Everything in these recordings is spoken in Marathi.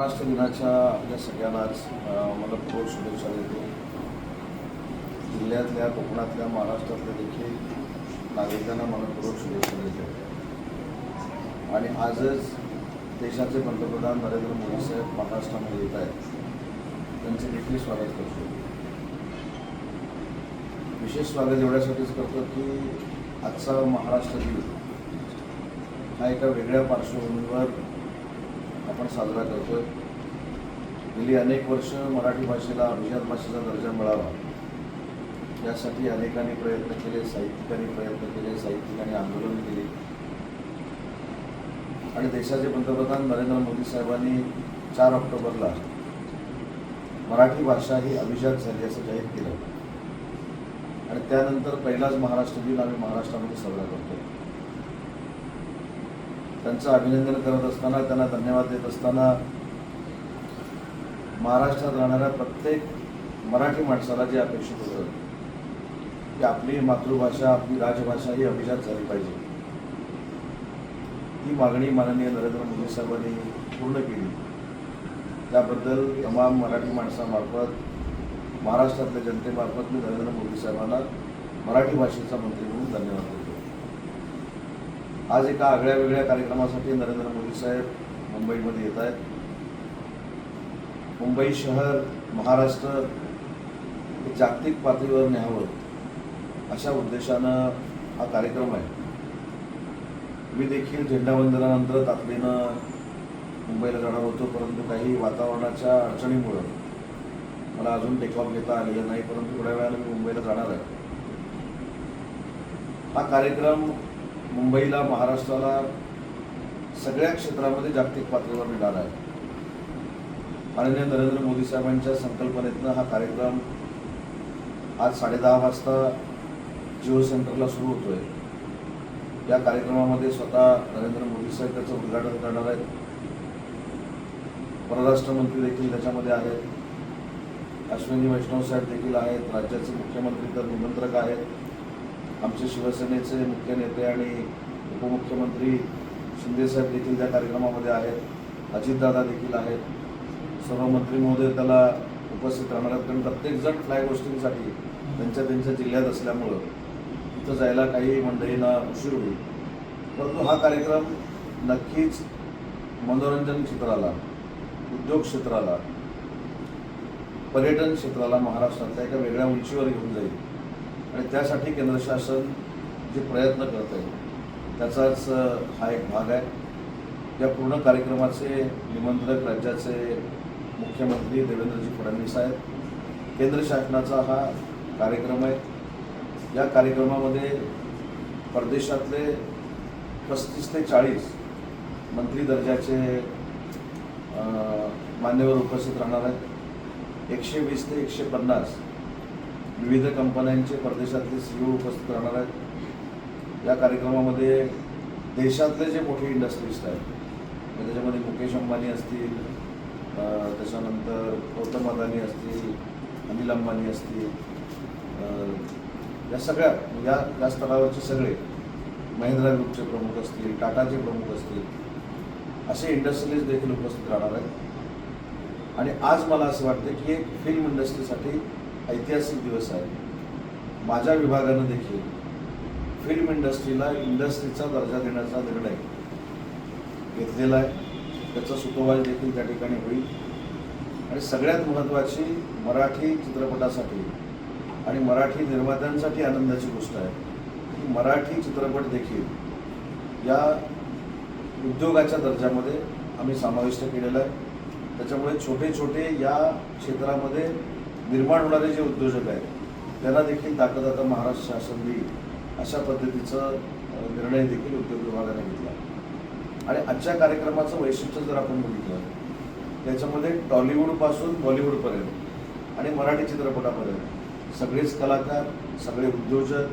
महाराष्ट्र दिनाच्या आपल्या सगळ्यांनाच मला मनपूर्वक शुभेच्छा देतो. जिल्ह्यातल्या कोकणातल्या महाराष्ट्रातल्या देखील नागरिकांना मनपूर्वक शुभेच्छा देतो. आणि आजच देशाचे पंतप्रधान नरेंद्र मोदी साहेब महाराष्ट्रामध्ये येत आहेत. त्यांचे देखील स्वागत करतो. विशेष स्वागत एवढ्यासाठीच करतो की आजचा महाराष्ट्र दिन हा एका वेगळ्या पार्श्वभूमीवर आपण साजरा करतोय. गेली अनेक वर्ष मराठी भाषेला अभिजात भाषेचा दर्जा मिळावा. यासाठी अनेकांनी प्रयत्न केले साहित्यिकांनी प्रयत्न केले साहित्यिकांनी आंदोलन केले. आणि देशाचे पंतप्रधान नरेंद्र मोदी साहेबांनी चार ऑक्टोबरला मराठी भाषा ही अभिजात झाली असं जाहीर केलं. आणि त्यानंतर पहिलाच महाराष्ट्र दिन आम्ही महाराष्ट्रामध्ये साजरा करतो त्यांचं अभिनंदन करत असताना त्यांना धन्यवाद देत असताना महाराष्ट्रात राहणाऱ्या प्रत्येक मराठी माणसाला जे अपेक्षित होतं की आपली मातृभाषा आपली राजभाषा ही अभिजात झाली पाहिजे. ही मागणी माननीय नरेंद्र मोदी साहेबांनी पूर्ण केली. त्याबद्दल तमाम मराठी माणसामार्फत महाराष्ट्रातल्या जनतेमार्फत मी नरेंद्र मोदी साहेबांना मराठी भाषेचा मंत्री म्हणून धन्यवाद देतो. आज एका आगळ्या वेगळ्या कार्यक्रमासाठी नरेंद्र मोदी साहेब मुंबईमध्ये येत आहेत. मुंबई शहर महाराष्ट्र हे जागतिक पातळीवर न्यावं अशा उद्देशानं हा कार्यक्रम आहे. मी देखील झेंडावंदनानंतर तातडीनं मुंबईला जाणार होतो परंतु काही वातावरणाच्या अडचणीमुळं मला अजून टेक ऑफ घेता आलेलं नाही परंतु थोड्या वेळानं मी मुंबईला जाणार आहे. हा कार्यक्रम मुंबईला महाराष्ट्राला सगळ्या क्षेत्रामध्ये जागतिक पातळीवर मिळाला आहे. माननीय नरेंद्र मोदी साहेबांच्या संकल्पनेतनं हा कार्यक्रम आज साडेदहा वाजता जिओ सेंटरला सुरू होतोय. या कार्यक्रमामध्ये स्वतः नरेंद्र मोदी साहेब त्याचं उद्घाटन करणार आहेत. परराष्ट्र मंत्री देखील त्याच्यामध्ये आहेत. अश्विनी वैष्णव साहेब देखील आहेत. राज्याचे मुख्यमंत्री तर निमंत्रक आहेत. आमचे शिवसेनेचे मुख्य नेते आणि उपमुख्यमंत्री शिंदेसाहेब देखील त्या कार्यक्रमामध्ये आहेत. अजितदादा देखील आहेत. सर्व मंत्री महोदय त्याला उपस्थित राहणार आहेत. कारण प्रत्येकजण फ्लाय गोष्टींसाठी त्यांच्या त्यांच्या जिल्ह्यात असल्यामुळं तिथं जायला काही मंडळींना उशीर होईल. परंतु हा कार्यक्रम नक्कीच मनोरंजन क्षेत्राला उद्योग क्षेत्राला पर्यटन क्षेत्राला महाराष्ट्रातल्या एका वेगळ्या उंचीवर घेऊन जाईल. आणि त्यासाठी केंद्र शासन जे प्रयत्न करत आहे त्याचाच हा एक भाग आहे. या पूर्ण कार्यक्रमाचे निमंत्रक राज्याचे मुख्यमंत्री देवेंद्रजी फडणवीस आहेत. केंद्र शासनाचा हा कार्यक्रम आहे. या कार्यक्रमामध्ये परदेशातले पस्तीस ते चाळीस मंत्री दर्जाचे मान्यवर उपस्थित राहणार आहेत. एकशे वीस ते एकशे पन्नास विविध कंपन्यांचे परदेशातले सीईओ उपस्थित राहणार आहेत. या कार्यक्रमामध्ये देशातले जे मोठे इंडस्ट्रीस्ट आहेत म्हणजे त्याच्यामध्ये मुकेश अंबानी असतील त्याच्यानंतर गौतम अदानी असतील अनिल अंबानी असतील या सगळ्या या या स्तरावरचे सगळे महिंद्रा ग्रुपचे प्रमुख असतील टाटाचे प्रमुख असतील असे इंडस्ट्रीज देखील उपस्थित राहणार आहेत. आणि आज मला असं वाटतं की एक फिल्म इंडस्ट्रीसाठी ऐतिहासिक दिवस आहे. माझ्या विभागानं देखील फिल्म इंडस्ट्रीला इंडस्ट्रीचा दर्जा देण्याचा निर्णय घेतलेला आहे. त्याचा सुतोवाज देखील त्या ठिकाणी होईल. आणि सगळ्यात महत्त्वाची मराठी चित्रपटासाठी आणि मराठी निर्मात्यांसाठी आनंदाची गोष्ट आहे. की मराठी चित्रपट देखील या उद्योगाच्या दर्जामध्ये आम्ही समाविष्ट केलेला आहे. त्याच्यामुळे छोटे छोटे या क्षेत्रामध्ये निर्माण होणारे जे उद्योजक आहेत त्यांना देखील ताकद आता महाराष्ट्र शासन देईल अशा पद्धतीचं निर्णय देखील उद्योग विभागाने घेतला. आणि आजच्या कार्यक्रमाचं वैशिष्ट्य जर आपण बघितलं त्याच्यामध्ये टॉलिवूडपासून बॉलिवूडपर्यंत आणि मराठी चित्रपटापर्यंत सगळेच कलाकार सगळे उद्योजक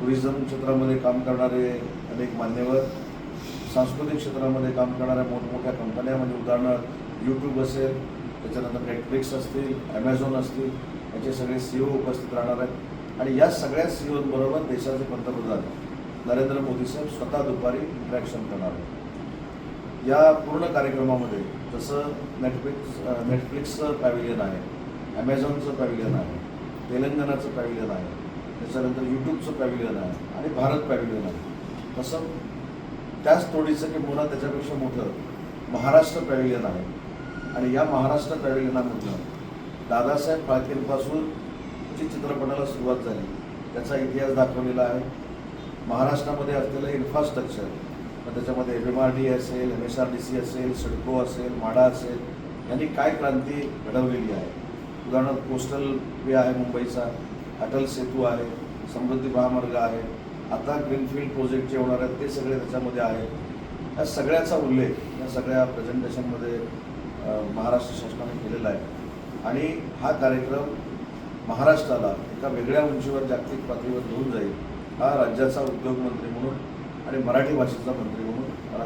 टुरिझम क्षेत्रामध्ये काम करणारे अनेक मान्यवर सांस्कृतिक क्षेत्रामध्ये काम करणाऱ्या मोठमोठ्या कंपन्या म्हणजे उदाहरणार्थ यूट्यूब असेल त्याच्यानंतर नेटफ्लिक्स असतील ॲमेझॉन असतील याचे सगळे सीईओ उपस्थित राहणार आहेत. आणि या सगळ्या सीईओबरोबर देशाचे पंतप्रधान नरेंद्र मोदी साहेब स्वतः दुपारी इंटरॅक्शन करणार आहेत. या पूर्ण कार्यक्रमामध्ये जसं नेटफ्लिक्स नेटफ्लिक्सचं पॅव्हिलियन आहे ॲमेझॉनचं पॅव्हिलियन आहे तेलंगणाचं पॅव्हिलियन आहे त्याच्यानंतर यूट्यूबचं पॅव्हिलियन आहे आणि भारत पॅव्हिलियन आहे. तसं त्याच तोडीचं किंवा त्याच्यापेक्षा मोठं महाराष्ट्र पॅव्हिलियन आहे. आणि या महाराष्ट्र पॅव्हिलियनामधनं दादासाहेब फाळकेंपासून जी चित्रपटाला सुरुवात झाली. त्याचा इतिहास दाखवलेला आहे. महाराष्ट्रामध्ये असलेलं इन्फ्रास्ट्रक्चर मग त्याच्यामध्ये एम एम आर डी असेल M S R D C असेल सिडको असेल माडा असेल यांनी काय क्रांती घडवलेली आहे? उदाहरणार्थ कोस्टल वे आहे मुंबईचा अटल सेतू आहे समृद्धी महामार्ग आहे आता ग्रीनफील्ड प्रोजेक्ट जे होणार आहेत ते सगळे त्याच्यामध्ये आहेत. या सगळ्याचा उल्लेख या सगळ्या प्रेझेंटेशनमध्ये महाराष्ट्र शासनाने केलेला आहे. आणि हा कार्यक्रम महाराष्ट्राला एका वेगळ्या उंचीवर जागतिक पातळीवर घेऊन जाईल हा राज्याचा उद्योगमंत्री म्हणून आणि मराठी भाषेचा मंत्री म्हणून मला